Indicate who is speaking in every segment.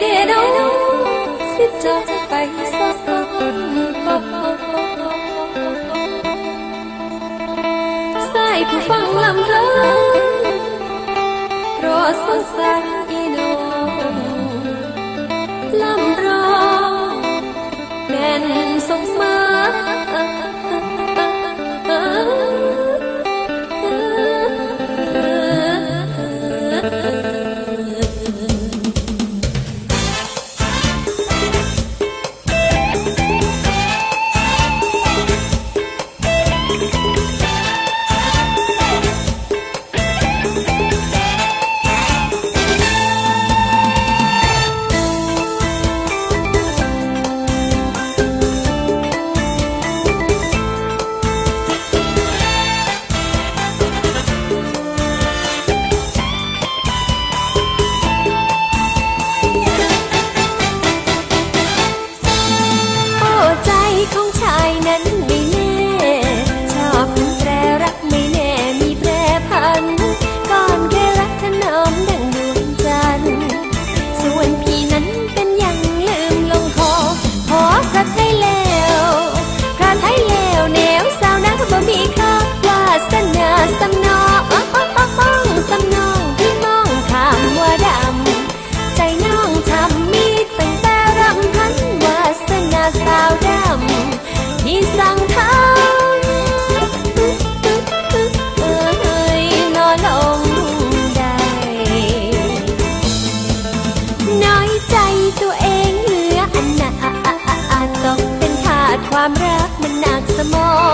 Speaker 1: เด้น้อสิจะไปสักคนสายผู้ฟังลำเลินโปรดสงสารอีน้องลำร้องแม่นสงสารเความรักมันหนักสมอง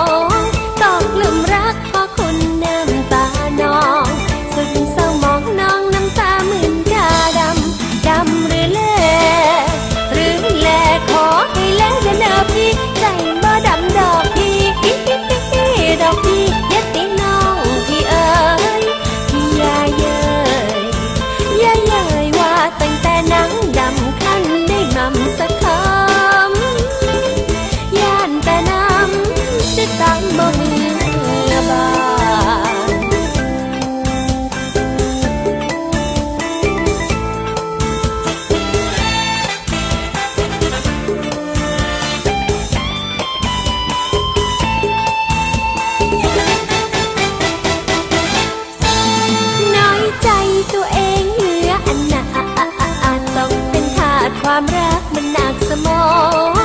Speaker 1: ตัวเองเหลืออันหนาต้องเป็นธาตความรักมันหนักสมอง